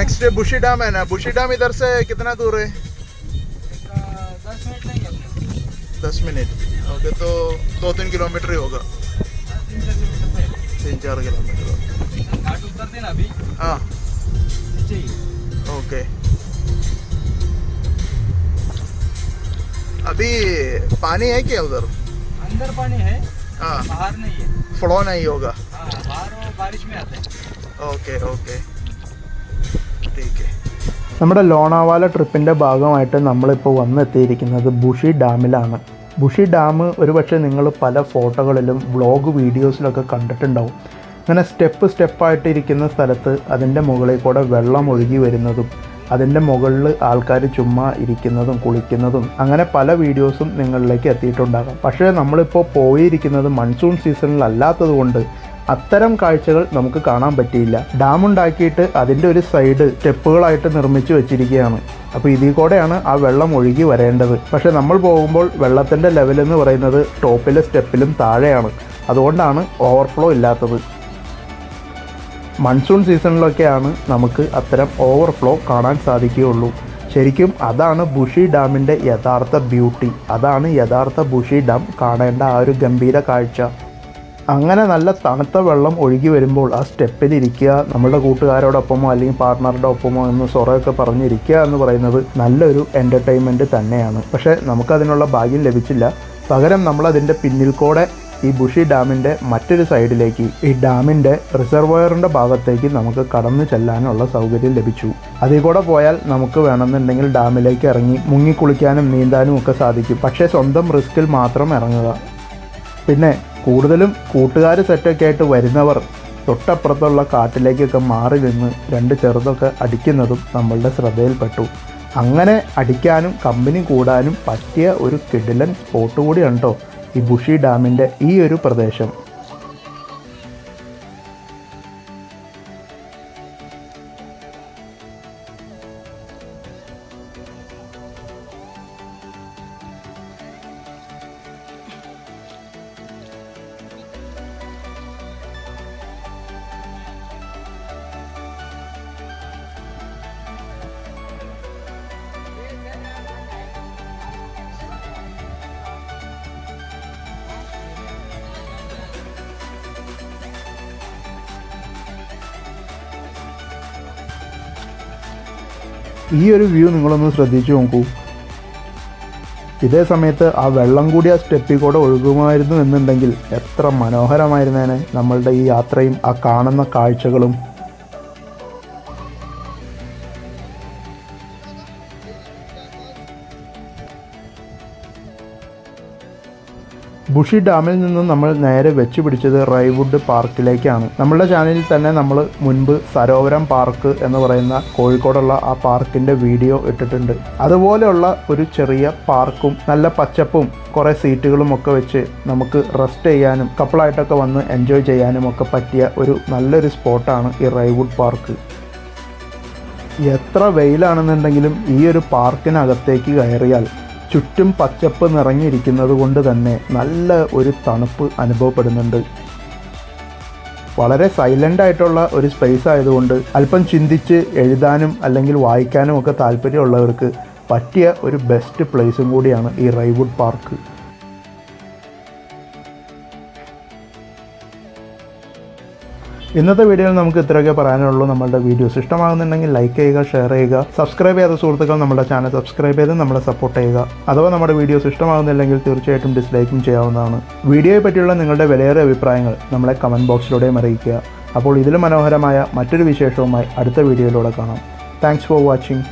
Next day बुशी dam है ना? बुशी dam इधर से कितना दूर है? दस मिनट। ओके तो दो तीन किलोमीटर ही होगा। तीन चार किलोमीटर हाँ। ओके। अभी पानी है क्या उधर? अंदर पानी है हाँ। बाहर नहीं है। फ्लो नहीं होगा। हाँ, बाहर बारिश में आते हैं। Okay okay. നമ്മുടെ ലോണാവാല ട്രിപ്പിന്റെ ഭാഗമായിട്ട് നമ്മളിപ്പോൾ വന്നെത്തിയിരിക്കുന്നത് ബുഷി ഡാമിലാണ്. ബുഷി ഡാം ഒരുപക്ഷെ നിങ്ങൾ പല ഫോട്ടോകളിലും വ്ളോഗ് വീഡിയോസിലൊക്കെ കണ്ടിട്ടുണ്ടാവും. അങ്ങനെ സ്റ്റെപ്പ് സ്റ്റെപ്പായിട്ടിരിക്കുന്ന സ്ഥലത്ത് അതിന്റെ മുകളിൽ കൂടെ വെള്ളം ഒഴുകി വരുന്നതും അതിന്റെ മുകളിൽ ആൾക്കാർ ചുമ്മാ ഇരിക്കുന്നതും കുളിക്കുന്നതും അങ്ങനെ പല വീഡിയോസും നിങ്ങളിലേക്ക് എത്തിയിട്ടുണ്ടാകാം. പക്ഷേ നമ്മളിപ്പോൾ പോയിരിക്കുന്നത് മൺസൂൺ സീസണിൽ അല്ലാത്തത് കൊണ്ട് അത്തരം കാഴ്ചകൾ നമുക്ക് കാണാൻ പറ്റിയില്ല. ഡാം ഉണ്ടാക്കിയിട്ട് അതിന്റെ ഒരു സൈഡ് സ്റ്റെപ്പുകളായിട്ട് നിർമ്മിച്ചു വെച്ചിരിക്കുകയാണ്. അപ്പോൾ ഇതിൽ കൂടെയാണ് ആ വെള്ളം ഒഴുകി വരേണ്ടത്. പക്ഷേ നമ്മൾ പോകുമ്പോൾ വെള്ളത്തിന്റെ ലെവൽ എന്ന് പറയുന്നത് ടോപ്പിലെ സ്റ്റെപ്പിലും താഴെയാണ്. അതുകൊണ്ടാണ് ഓവർഫ്ലോ ഇല്ലാത്തത്. മൺസൂൺ സീസണിലൊക്കെയാണ് നമുക്ക് അത്തരം ഓവർഫ്ലോ കാണാൻ സാധിക്കുകയുള്ളൂ. ശരിക്കും അതാണ് ബുഷി ഡാമിന്റെ യഥാർത്ഥ ബ്യൂട്ടി അതാണ് യഥാർത്ഥ ബുഷി ഡാം കാണേണ്ട ആ ഒരു ഗംഭീര കാഴ്ച. അങ്ങനെ നല്ല തണുത്ത വെള്ളം ഒഴുകി വരുമ്പോൾ ആ സ്റ്റെപ്പിൽ ഇരിക്കുക നമ്മുടെ കൂട്ടുകാരോടൊപ്പമോ അല്ലെങ്കിൽ പാർട്ട്ണറുടെ ഒപ്പമോ എന്ന് സൊറയൊക്കെ പറഞ്ഞിരിക്കുക എന്ന് പറയുന്നത് നല്ലൊരു എന്റർടൈൻമെന്റ് തന്നെയാണ്. പക്ഷേ നമുക്കതിനുള്ള ഭാഗ്യം ലഭിച്ചില്ല. പകരം നമ്മളതിന്റെ പിന്നിൽ കൂടെ ഈ ബുഷി ഡാമിന്റെ മറ്റൊരു സൈഡിലേക്ക് ഈ ഡാമിന്റെ റിസർവോയറിന്റെ ഭാഗത്തേക്ക് നമുക്ക് കടന്നു ചെല്ലാനുള്ള സൗകര്യം ലഭിച്ചു. അതിൽ കൂടെ പോയാൽ നമുക്ക് വേണമെന്നുണ്ടെങ്കിൽ ഡാമിലേക്ക് ഇറങ്ങി മുങ്ങിക്കുളിക്കാനും നീന്താനും ഒക്കെ സാധിക്കും. പക്ഷേ സ്വന്തം റിസ്കിൽ മാത്രം ഇറങ്ങുക. പിന്നെ കൂടുതലും കൂട്ടുകാർ സെറ്റൊക്കെ ആയിട്ട് വരുന്നവർ തൊട്ടപ്പുറത്തുള്ള കാട്ടിലേക്കൊക്കെ മാറി നിന്ന് രണ്ട് ചെറുതൊക്കെ അടിക്കുന്നതും നമ്മളുടെ ശ്രദ്ധയിൽപ്പെട്ടു. അങ്ങനെ അടിക്കാനും കമ്പനി കൂടാനും പറ്റിയ ഒരു കിടിലൻ സ്പോട്ട് കൂടിയുണ്ടോ ഈ ബുഷി ഡാമിന്റെ ഈ ഒരു പ്രദേശം. ഈ ഒരു വ്യൂ നിങ്ങളൊന്ന് ശ്രദ്ധിച്ചു നോക്കൂ. ഇതേ സമയത്ത് ആ വെള്ളം കൂടി ആ സ്റ്റെപ്പിൽ കൂടെ ഒഴുകുമായിരുന്നു എന്നുണ്ടെങ്കിൽ എത്ര മനോഹരമായിരുന്നേനെ നമ്മളുടെ ഈ യാത്രയും ആ കാണുന്ന കാഴ്ചകളും. ബുഷി ഡാമിൽ നിന്ന് നമ്മൾ നേരെ വെച്ച് പിടിച്ചത് റൈവുഡ് പാർക്കിലേക്കാണ്. നമ്മുടെ ചാനലിൽ തന്നെ നമ്മൾ മുൻപ് സരോവരം പാർക്ക് എന്ന് പറയുന്ന കോഴിക്കോടുള്ള ആ പാർക്കിന്റെ വീഡിയോ ഇട്ടിട്ടുണ്ട്. അതുപോലെയുള്ള ഒരു ചെറിയ പാർക്കും നല്ല പച്ചപ്പും കുറേ സീറ്റുകളും ഒക്കെ വെച്ച് നമുക്ക് റെസ്റ്റ് ചെയ്യാനും കപ്പിളായിട്ടൊക്കെ വന്ന് എൻജോയ് ചെയ്യാനും ഒക്കെ പറ്റിയ ഒരു നല്ലൊരു സ്പോട്ടാണ് ഈ റൈവുഡ് പാർക്ക്. എത്ര വെയിലാണെന്നുണ്ടെങ്കിലും ഈ ഒരു പാർക്കിനകത്തേക്ക് കയറിയാൽ ചുറ്റും പച്ചപ്പ് നിറഞ്ഞിരിക്കുന്നത് കൊണ്ട് തന്നെ നല്ല ഒരു തണുപ്പ് അനുഭവപ്പെടുന്നുണ്ട്. വളരെ സൈലന്റ് ആയിട്ടുള്ള ഒരു സ്പേസ് ആയതുകൊണ്ട് അല്പം ചിന്തിച്ച് എഴുതാനും അല്ലെങ്കിൽ വായിക്കാനും ഒക്കെ താല്പര്യമുള്ളവർക്ക് പറ്റിയ ഒരു ബെസ്റ്റ് പ്ലേസും കൂടിയാണ് ഈ റൈവുഡ് പാർക്ക് ഇന്നത്തെ വീഡിയോയിൽ നമുക്ക് ഇത്രയൊക്കെ പറയാനുള്ളൂ. നമ്മളുടെ വീഡിയോസ് ഇഷ്ടമാകുന്നുണ്ടെങ്കിൽ ലൈക്ക് ചെയ്യുക ഷെയർ ചെയ്യുക സബ്സ്ക്രൈബ് ചെയ്ത സുഹൃത്തുക്കൾ നമ്മുടെ ചാനൽ സബ്സ്ക്രൈബ് ചെയ്ത് നമ്മളെ സപ്പോർട്ട് ചെയ്യുക. അഥവാ നമ്മുടെ വീഡിയോസ് ഇഷ്ടമാകുന്നില്ലെങ്കിൽ തീർച്ചയായിട്ടും ഡിസ്ലൈക്കും ചെയ്യാവുന്നതാണ്. വീഡിയോയെ പറ്റിയുള്ള നിങ്ങളുടെ വിലയേറിയ അഭിപ്രായങ്ങൾ നമ്മളെ കമന്റ് ബോക്സിലൂടെയും അറിയിക്കുക. അപ്പോൾ ഇതിലും മനോഹരമായ മറ്റൊരു വിശേഷവുമായി അടുത്ത വീഡിയോയിലൂടെ കാണാം. Thanks for watching